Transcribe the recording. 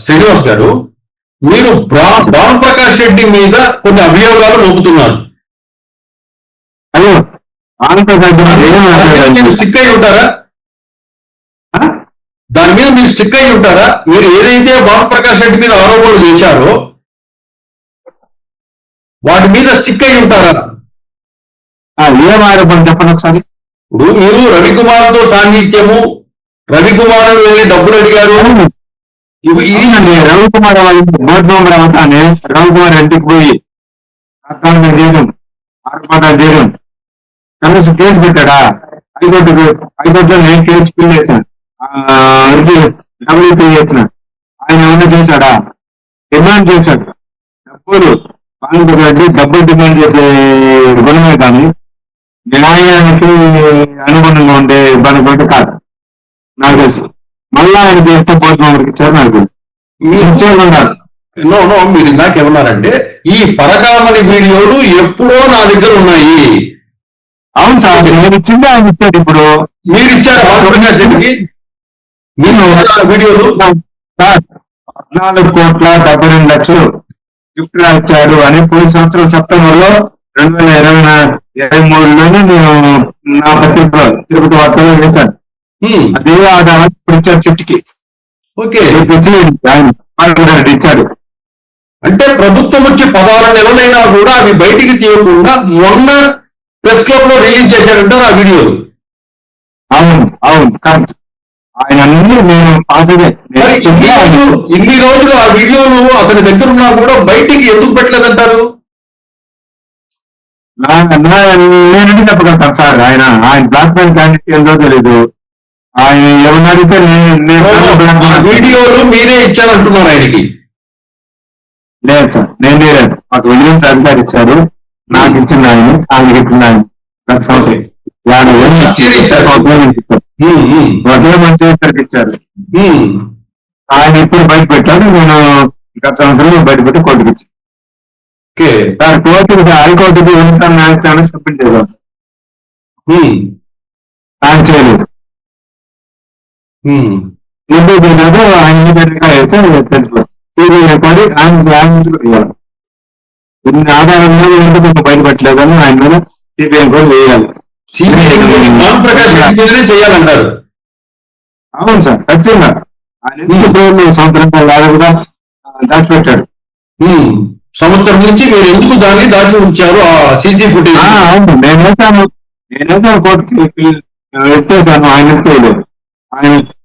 శ్రీనివాస్ గారు మీరు బ్రా- భానుప్రకాష్ రెడ్డి మీద కొన్ని అభియోగాలు మోపుతున్నారు. స్టిక్ అయి ఉంటారా? ఆ? దాని మీద మీరు స్టిక్ అయి ఉంటారా? మీరు ఏదైతే భానుప్రకాష్ రెడ్డి మీద ఆరోపణలు చేశారో వాటి మీద స్టిక్ అయి ఉంటారా? ఆ, ఏం ఆరోపణ చెప్పండి ఒకసారి. ఇప్పుడు మీరు రవికుమార్తో సాన్నిధ్యము రవికుమార్ వెళ్ళి డబ్బులు అడిగారు. ఇది రవి రవికుమార్ వాళ్ళు బోర్డు మెంబర్ అవుతానే రవికుమార్ ఇంటికి పోయి అత్తాన్ని చేయడం ఆరోపణలు చేయడం. కనీసం కేసు పెట్టాడా? హైకోర్టు హైకోర్టులో నేను కేసు ఫిల్ చేశాను ఆ, ఇది డబ్ల్యూపీ చేసిన. ఆయన ఏమన్నా చేశాడా? డిమాండ్ చేశాడు. డబ్బులు. వాళ్ళకి రెడ్డి డబ్బులు డిమాండ్ చేసే గుణమే కానీ న్యాయానికి అనుగుణంగా ఉండే ఇబ్బంది కాదు. నాకు తెలుసు. మళ్ళా ఆయన పోస్ట్ మెంబర్కి ఇచ్చారు నాకు ఇచ్చేయమన్నారు. నో నో మీరు ఇందాక ఏమన్నారంటే ఈ పరకామణి వీడియోలు ఎప్పుడో నా దగ్గర ఉన్నాయి. అవును సార్ నేను ఇచ్చింది ఆయన ఇచ్చాడు ఇప్పుడు. మీరు ఇచ్చారు. మీరు వీడియోలు? సార్ నాలుగు కోట్ల డెబ్బై రెండు లక్షలు గిఫ్ట్ ఇచ్చాడు అని పోయిన సంవత్సరం సెప్టెంబర్లో రెండు వేల ఇరవై ఇరవై మూడులోనే నేను నా పత్రికలో తిరుపతి వార్తలో హ్మ్, అదే ఆధారం ఇప్పుడు ఇచ్చాడు చెట్టుకి. ఓకే ఇచ్చాడు. అంటే ప్రభుత్వం వచ్చి పదహారు నెలలైనా కూడా అవి బయటికి తీయకుండా మొన్న ప్రెస్ క్లబ్లో రిలీజ్ చేశారంటారు ఆ వీడియోలు అవును అవును కరెక్ట్ ఆయన అన్ని నేను పాతదే. ఇన్ని రోజులు- ఆ వీడియోలు అతని దగ్గర ఉన్నా కూడా బయటికి ఎందుకు పెట్టలేదంటారు? నేనంటే చెప్పగలుగుతాను సార్? ఆయన ఆయన బ్లాక్ మెయిల్ క్యాండిడేట్ ఏందో తెలీదు ఆయన ఏమన్నా అడిగితే వీడియోలు మీరే ఇచ్చారంటున్నారు ఆయనకి. లేదు సార్ నేను లేదు మాకు విలియన్స్ అధికారి ఇచ్చారు. నాకు ఇచ్చింది ఆయన ఆయనకి ఇచ్చింది ఆయన. గత సంవత్సరం. వేలు ఇచ్చారు, మంచి. ఆయన ఇప్పుడు బయట పెట్టారు నేను గత సంవత్సరం బయట పెట్టి కోర్టుకి ఇచ్చాను సార్ కోర్టుకి హైకోర్టుకి ఉన్నత న్యాయస్థానం సబ్మిట్ హ్మ్, ఆయన చేయలేదు. ఎందుకు చేయలేదు ఆయన మీద ఎన్నికలు వేస్తే పడి ఆయన ఇన్ని ఆధారంగా ఎందుకు బయటపెట్టలేదని ఆయన మీద సిబిఐ కూడా వేయాలి చేయాలంటారు అవును సార్ ఖచ్చితంగా ఆయన ఎందుకు ఇప్పుడు సంవత్సరం కూడా దాచిపెట్టాడు. సంవత్సరం నుంచి మీరు ఎందుకు దాన్ని దాచి ఉంచారు ఆ సీసీ ఫుటేజ్ నేను వేసాను నేను వేసాను కోర్టుకి పెట్టేశాను ఆయన ఎందుకు వేయలేదు ఆయన